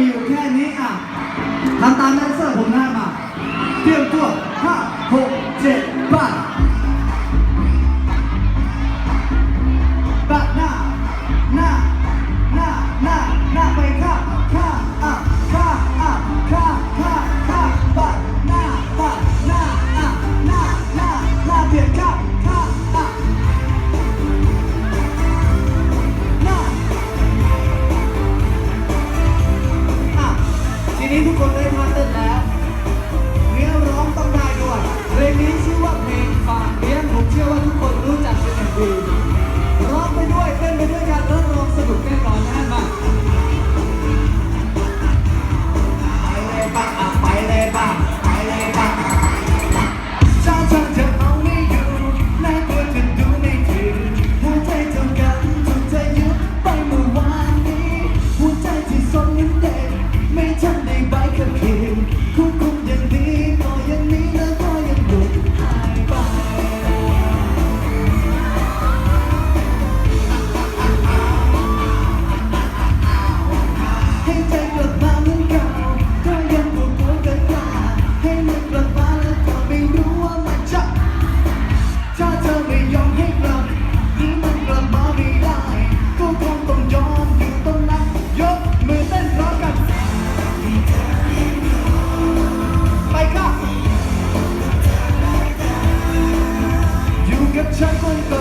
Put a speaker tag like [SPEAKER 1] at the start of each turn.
[SPEAKER 1] มีอยู่แค่นี้อะทำตามแดนเซอร์ผมหน้ามาเที่ยวตัวห้าหก Jacqueline